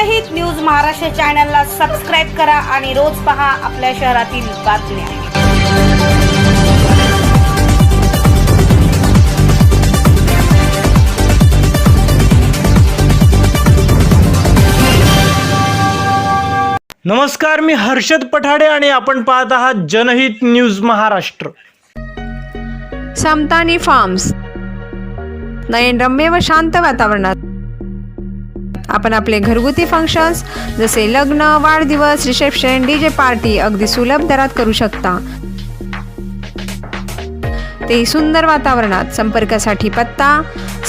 जनहित न्यूज महाराष्ट्र चॅनलला सबस्क्राईब करा आणि रोज पहा आपल्या शहरातील बातम्या. नमस्कार मी हर्षद पठाडे आणि आपण पाहत आहात जनहित न्यूज महाराष्ट्र. समतानी फार्म्स. नयनरम्य व शांत वातावरणात. आपण आपले घरगुती फंक्शन्स जसे लग्न वाढदिवस रिसेप्शन डीजे पार्टी अगदी सुलभ दरात करू शकता. ते सुंदर वातावरणात संपर्कासाठी पत्ता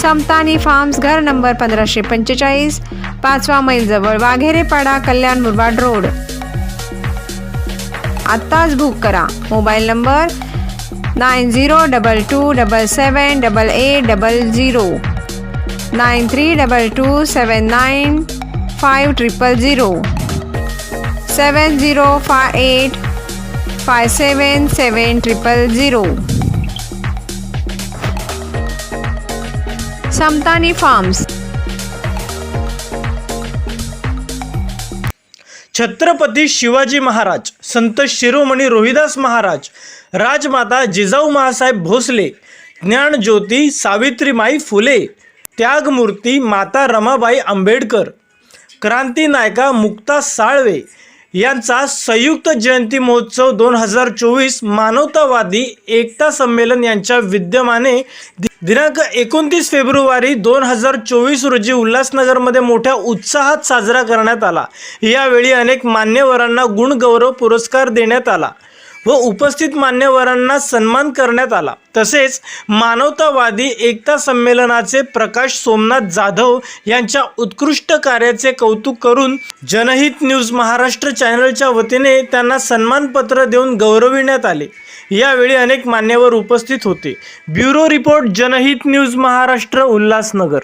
समतानी फार्म्स घर नंबर पंधराशे पंचेचाळीस पाचवा मैल जवळ वाघेरेपाडा कल्याण मुरबाड रोड. आत्ताच बुक करा. Mobile number nine zero double two double seven double eight double zero. Nine three double two seven nine five triple zero seven zero five eight five seven seven triple zero Samtani farms Chhatrapati Shivaji Maharaj Sant Shiromani Rohidas Maharaj राजमाता जिजाऊ महासाहेब भोसले ज्ञानज्योती सावित्रीमाई फुले त्यागमूर्ती माता रमाबाई आंबेडकर क्रांती नायका मुक्ता साळवे यांचा संयुक्त जयंती महोत्सव दोन हजार चोवीस मानवतावादी एकता संमेलन यांच्या विद्यमाने दि- दिनांक एकोणतीस फेब्रुवारी दोन हजार चोवीस रोजी उल्हासनगरमध्ये मोठ्या उत्साहात साजरा करण्यात आला. यावेळी अनेक मान्यवरांना गुणगौरव पुरस्कार देण्यात आला. व उपस्थित मान्यवरांना सन्मान करण्यात आला. तसेच मानवतावादी एकता संमेलनाचे प्रकाश सोमनाथ जाधव यांच्या उत्कृष्ट कार्याचे कौतुक करून जनहित न्यूज महाराष्ट्र चॅनलच्या वतीने त्यांना सन्मानपत्र देऊन गौरविण्यात आले. यावेळी अनेक मान्यवर उपस्थित होते. Bureau report Janhit news Maharashtra Ulhasnagar.